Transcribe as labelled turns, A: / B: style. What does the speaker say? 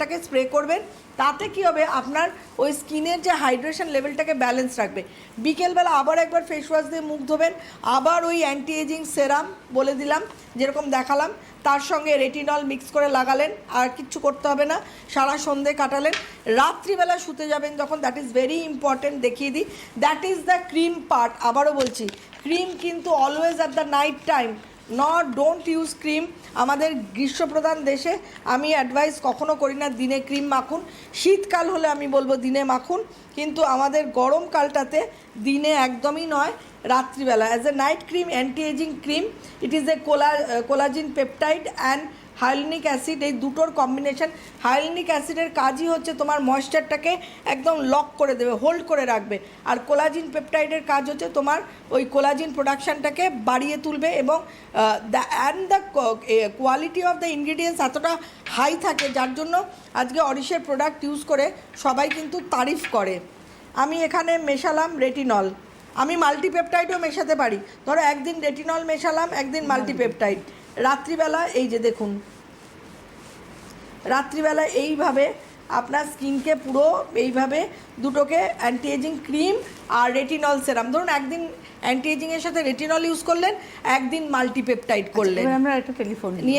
A: টাকে স্প্রে করবেন, তাতে কি হবে আপনার ওই স্কিনের যে হাইড্রেশন লেভেলটাকে ব্যালেন্স রাখবে। বিকেলবেলা আবার একবার ফেস ওয়াশ দিয়ে মুখ ধোবেন, আবার ওই অ্যান্টি এজিং সেরাম বলে দিলাম, যেরকম দেখালাম, তার সঙ্গে রেটিনল মিক্স করে লাগালেন, আর কিচ্ছু করতে হবে না, সারা সন্ধে কাটালেন। রাত্রিবেলা শুতে যাবেন যখন দ্যাট ইজ ভেরি ইম্পর্ট্যান্ট দেখিয়ে দিই। That is the cream part আবারও বলছি ক্রিম কিন্তু always at the night time not don't use cream আমাদের গ্রীষ্মপ্রধান দেশে আমি অ্যাডভাইস কখনো করি না, দিনে ক্রিম মাখুন। শীতকাল হলে আমি বলব দিনে মাখুন। কিন্তু আমাদের গরমকালটাতে দিনে একদমই নয়, রাত্রিবেলা। As a night cream anti ageing cream it is a colla collagen peptide and hyaluronic acid, এই দুটোর কম্বিনেশন হাইলিনিক অ্যাসিডের কাজই হচ্ছে তোমার ময়েশ্চারটাকে একদম লক করে দেবে হোল্ড করে রাখবে। আর কোলাজিন পেপটাইডের কাজ হচ্ছে তোমার ওই কোলাজিন প্রোডাকশনটাকে বাড়িয়ে তুলবে এবং the and the quality of the ingredients এতটা হাই থাকে যার জন্য আজকে অরিশের প্রোডাক্ট ইউজ করে সবাই কিন্তু তারিফ করে। আমি এখানে মেশালাম রেটিনল আমি মাল্টিপেপটাইডও মেশাতে পারি। ধরো একদিন রেটিনল মেশালাম, একদিন মাল্টিপেপটাইড রাত্রিবেলা এই যে দেখুন রাত্রিবেলা এইভাবে আপনার স্কিনকে পুরো এইভাবে দুটোকে অ্যান্টি এজিং ক্রিম আর রেটিনল সেরাম ধরুন একদিন অ্যান্টি এজিংয়ের সাথে রেটিনল ইউজ করলেন একদিন মাল্টিপেপটাইড করলেন।
B: আমরা একটা টেলিফোন
A: নিয়ে